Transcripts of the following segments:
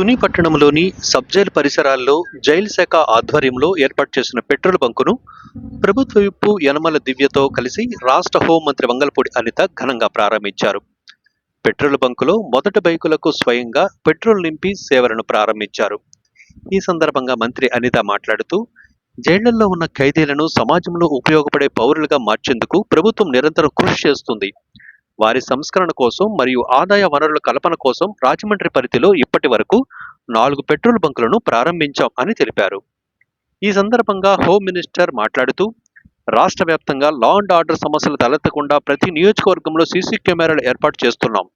తుని పట్టణంలోని సబ్జైల్ పరిసరాల్లో జైలు శాఖ ఆధ్వర్యంలో ఏర్పాటు చేసిన పెట్రోల్ బంకును ప్రభుత్వ విప్పు యనమల దివ్యతో కలిసి రాష్ట్ర హోంమంత్రి వంగలపూడి అనిత ఘనంగా ప్రారంభించారు. పెట్రోల్ బంకులో మొదటి బైకులకు స్వయంగా పెట్రోల్ నింపి సేవలను ప్రారంభించారు. ఈ సందర్భంగా మంత్రి అనిత మాట్లాడుతూ జైళ్ళలో ఉన్న ఖైదీలను సమాజంలో ఉపయోగపడే పౌరులుగా మార్చేందుకు ప్రభుత్వం నిరంతరం కృషి చేస్తుంది. వారి సంస్కరణ కోసం మరియు ఆదాయ వనరుల కల్పన కోసం రాజమండ్రి పరిధిలో ఇప్పటి వరకు నాలుగు పెట్రోల్ బంకులను ప్రారంభించాం అని తెలిపారు. ఈ సందర్భంగా హోమ్ మినిస్టర్ మాట్లాడుతూ రాష్ట్ర వ్యాప్తంగా లా అండ్ ఆర్డర్ సమస్యలు తలెత్తకుండా ప్రతి నియోజకవర్గంలో సీసీ కెమెరాలు ఏర్పాటు చేస్తున్నాం.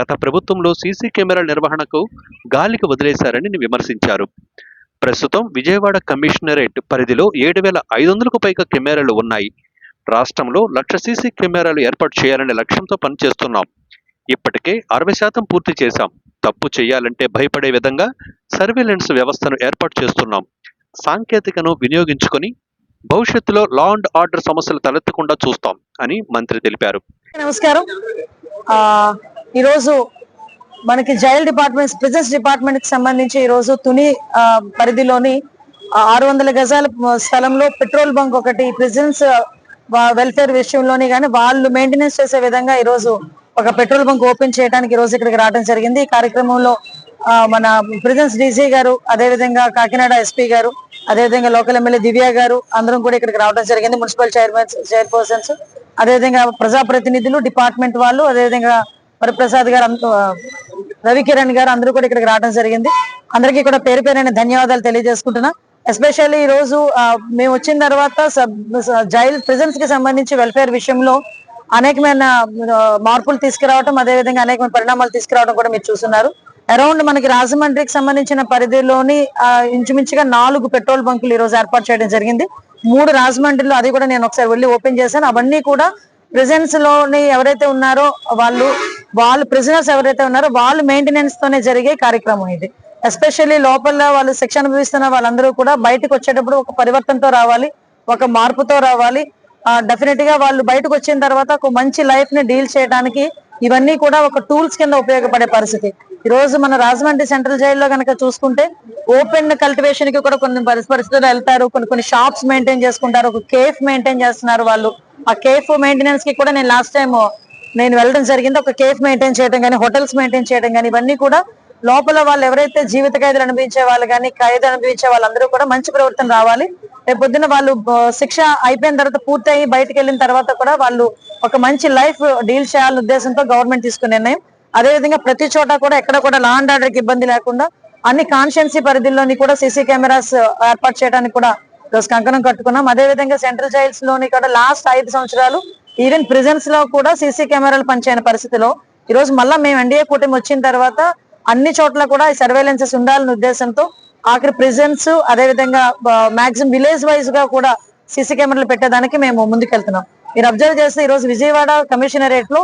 గత ప్రభుత్వంలో సీసీ కెమెరాల నిర్వహణకు గాలికి వదిలేశారని విమర్శించారు. ప్రస్తుతం విజయవాడ కమిషనరేట్ పరిధిలో ఏడు వేల ఐదు వందలకు పైగా కెమెరాలు ఉన్నాయి. రాష్ట్రంలో లక్ష సీసీ కెమెరాలు ఏర్పాటు చేయాలనే లక్ష్యంతో పనిచేస్తున్నాం. ఇప్పటికే అరవై శాతం పూర్తి చేశాం. తప్పు చేయాలంటే భయపడే విధంగా సర్వేలెన్స్ వ్యవస్థను ఏర్పాటు చేస్తున్నాం. సాంకేతికను వినియోగించుకొని భవిష్యత్తులో లా అండ్ ఆర్డర్ సమస్యలు తలెత్తకుండా చూస్తాం అని మంత్రి తెలిపారు. నమస్కారం. ఈరోజు మనకి జైల్ డిపార్ట్మెంట్ ప్రిజన్స్ డిపార్ట్మెంట్కి సంబంధించి ఈరోజు తుని పరిధిలోని ఆరు వందల గజాల స్థలంలో పెట్రోల్ బంక్ ఒకటి ప్రిజన్స్ వెల్ఫేర్ విషయంలోని కానీ వాళ్ళు మెయింటెనెన్స్ చేసే విధంగా ఈ రోజు ఒక పెట్రోల్ బంక్ ఓపెన్ చేయడానికి ఈ రోజు ఇక్కడికి రావడం జరిగింది. ఈ కార్యక్రమంలో ఆ, మన ప్రిజన్స్ డీసీ గారు అదేవిధంగా కాకినాడ ఎస్పీ గారు అదేవిధంగా లోకల్ ఎమ్మెల్యే దివ్య గారు అందరం కూడా ఇక్కడికి రావడం జరిగింది. మున్సిపల్ చైర్మన్ చైర్పర్సన్స్ అదేవిధంగా ప్రజాప్రతినిధులు డిపార్ట్మెంట్ వాళ్ళు అదేవిధంగా వరప్రసాద్ గారు రవికిరణ్ గారు అందరూ కూడా ఇక్కడికి రావడం జరిగింది. అందరికీ కూడా పేరు పేరైన ధన్యవాదాలు తెలియజేసుకుంటున్నా. ఎస్పెషల్లీ ఈ రోజు మేము వచ్చిన తర్వాత సబ్ జైల్ ప్రిజన్స్కి సంబంధించి వెల్ఫేర్ విషయంలో అనేకమైన మార్పులు తీసుకురావడం అదేవిధంగా అనేకమైన పరిణామాలు తీసుకురావడం కూడా మీరు చూస్తున్నారు. అరౌండ్ మనకి రాజమండ్రికి సంబంధించిన పరిధిలోని ఇంచుమించుగా నాలుగు పెట్రోల్ బంకులు ఈ రోజు ఏర్పాటు చేయడం జరిగింది. మూడు రాజమండ్రిలో అది కూడా నేను ఒకసారి వెళ్ళి ఓపెన్ చేశాను. అవన్నీ కూడా ప్రిజన్స్లోని ఎవరైతే ఉన్నారో వాళ్ళు వాళ్ళు ప్రిజనర్స్ ఎవరైతే ఉన్నారో వాళ్ళు మెయింటెనెన్స్ తోనే జరిగే కార్యక్రమం ఇది. ఎస్పెషల్లీ లోపల వాళ్ళు శిక్ష అనుభవిస్తున్న వాళ్ళందరూ కూడా బయటకు వచ్చేటప్పుడు ఒక పరివర్తనతో రావాలి ఒక మార్పుతో రావాలి. డెఫినెట్గా వాళ్ళు బయటకు వచ్చిన తర్వాత ఒక మంచి లైఫ్ని డీల్ చేయడానికి ఇవన్నీ కూడా ఒక టూల్స్ కింద ఉపయోగపడే పరిస్థితి. ఈ రోజు మన రాజమండ్రి సెంట్రల్ జైల్లో కనుక చూసుకుంటే ఓపెన్ కల్టివేషన్కి కూడా కొన్ని పరిస్థితులు పరిస్థితుల్లో వెళ్తారు. కొన్ని కొన్ని షాప్స్ మెయింటైన్ చేసుకుంటారు. ఒక కేఫ్ మెయింటైన్ చేస్తున్నారు వాళ్ళు. ఆ కేఫ్ మెయింటెనెన్స్కి కూడా నేను లాస్ట్ టైం నేను వెళ్ళడం జరిగింది. ఒక కేఫ్ మెయింటైన్ చేయడం కానీ హోటల్స్ మెయింటైన్ చేయడం కానీ ఇవన్నీ కూడా లోపల వాళ్ళు ఎవరైతే జీవిత ఖైదులు అనుభవించే వాళ్ళు కానీ ఖైదు అనుభవించే వాళ్ళందరూ కూడా మంచి ప్రవర్తన రావాలి. రేపు పొద్దున్న వాళ్ళు శిక్ష అయిపోయిన తర్వాత పూర్తయి బయటకు వెళ్ళిన తర్వాత కూడా వాళ్ళు ఒక మంచి లైఫ్ డీల్ చేయాలనే ఉద్దేశంతో గవర్నమెంట్ తీసుకునే నిర్ణయం. అదే విధంగా ప్రతి చోట కూడా ఎక్కడ కూడా లా అండ్ ఆర్డర్కి ఇబ్బంది లేకుండా అన్ని కాన్షియన్సీ పరిధిలోని కూడా సీసీ కెమెరాస్ ఏర్పాటు చేయడానికి కూడా కంకణం కట్టుకున్నాం. అదే విధంగా సెంట్రల్ జైల్స్లోని కూడా లాస్ట్ ఐదు సంవత్సరాలు ఈవెన్ ప్రిజన్స్లో కూడా సీసీ కెమెరాలు పనిచేయని పరిస్థితిలో. ఈ రోజు మళ్ళా మేము ఎన్డీఏ కూటమి వచ్చిన తర్వాత అన్ని చోట్ల కూడా ఈ సర్వేలెన్సెస్ ఉండాలనే ఉద్దేశంతో ఆఖరి ప్రిజన్స్ అదే విధంగా మాక్సిమం విలేజ్ వైజ్గా కూడా సీసీ కెమెరాలు పెట్టేదానికి మేము ముందుకెళ్తున్నాం. మీరు అబ్జర్వ్ చేస్తే ఈ రోజు విజయవాడ కమిషనరేట్లో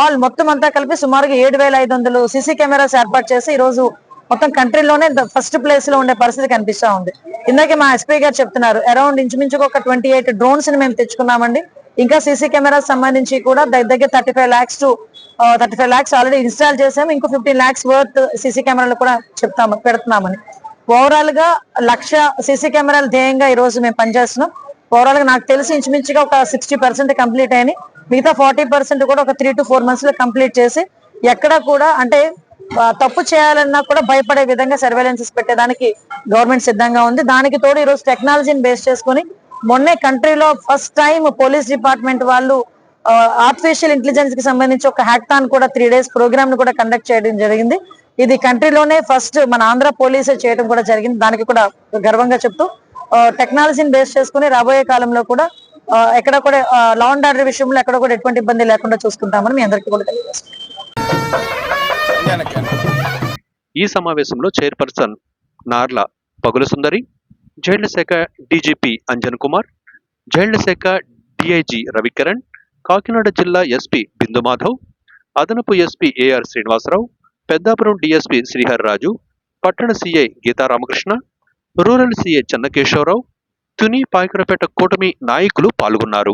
ఆల్ మొత్తం అంతా కలిపి సుమారుగా ఏడు వేల ఐదు వందలు సీసీ కెమెరాస్ ఏర్పాటు చేసి ఈ రోజు మొత్తం కంట్రీలోనే ఫస్ట్ ప్లేస్లో ఉండే పరిస్థితి కనిపిస్తా ఉంది. ఇందాకే మా ఎస్పీ గారు చెప్తున్నారు అరౌండ్ ఇంచుమించుగా ఒక ట్వంటీ ఎయిట్ డ్రోన్స్ని మేము తెచ్చుకున్నామండి. ఇంకా సీసీ కెమెరాస్ సంబంధించి కూడా దగ్గర దగ్గర thirty five lakhs to thirty five lakhs already install చేసాము ఇంకో ఫిఫ్టీన్ ల్యాక్స్ వర్త్ సీసీ కెమెరాలు కూడా చెప్తాము పెడుతున్నామని. ఓవరాల్గా లక్ష సీసీ కెమెరాలు ధ్యేయంగా ఈ రోజు మేము పనిచేస్తున్నాం. ఓవరాల్గా నాకు తెలిసి ఇంచుమించుగా ఒక సిక్స్టీ పర్సెంట్ కంప్లీట్ అయినాయి. మిగతా ఫార్టీ పర్సెంట్ కూడా ఒక త్రీ టు ఫోర్ మంత్స్లో కంప్లీట్ చేసి ఎక్కడ కూడా అంటే తప్పు చేయాలన్నా కూడా భయపడే విధంగా సర్వేలెన్సెస్ పెట్టేదానికి గవర్నమెంట్ సిద్ధంగా ఉంది. దానికి తోడు ఈ రోజు టెక్నాలజీని బేస్ చేసుకుని మొన్నే కంట్రీలో ఫస్ట్ టైం పోలీస్ డిపార్ట్మెంట్ వాళ్ళు ఆర్టిఫిషియల్ ఇంటెలిజెన్స్కి సంబంధించి ఒక హ్యాక్థాన్ కూడా త్రీ డేస్ ప్రోగ్రామ్ను కూడా కండక్ట్ చేయడం జరిగింది. ఇది కంట్రీలోనే ఫస్ట్ మన ఆంధ్ర పోలీసే చేయడం కూడా జరిగింది. దానికి కూడా గర్వంగా చెప్తూ టెక్నాలజీని బేస్ చేసుకుని రాబోయే కాలంలో కూడా ఎక్కడ కూడా లా అండ్ ఆర్డర్ విషయంలో ఎక్కడ కూడా ఎటువంటి ఇబ్బంది లేకుండా చూసుకుంటామని మీ అందరికీ కూడా తెలియజేస్తున్నాం ఈ సమావేశంలో చైర్పర్సన్ నార్ల పగుల సుందరి జైళ్ళ శాఖ డీజీపీ అంజన్ కుమార్ జైళ్ళ శాఖ డిఐజీ రవికిరణ్ కాకినాడ జిల్లా ఎస్పీ బిందు మాధవ్ అదనపు SP AR Srinivasarao Peddapuram DSP Sriharraju పట్టణ CI Geetharamakrishna rural CI Chennakesavarao Tuni Payakaraopeta కూటమి నాయకులు పాల్గొన్నారు.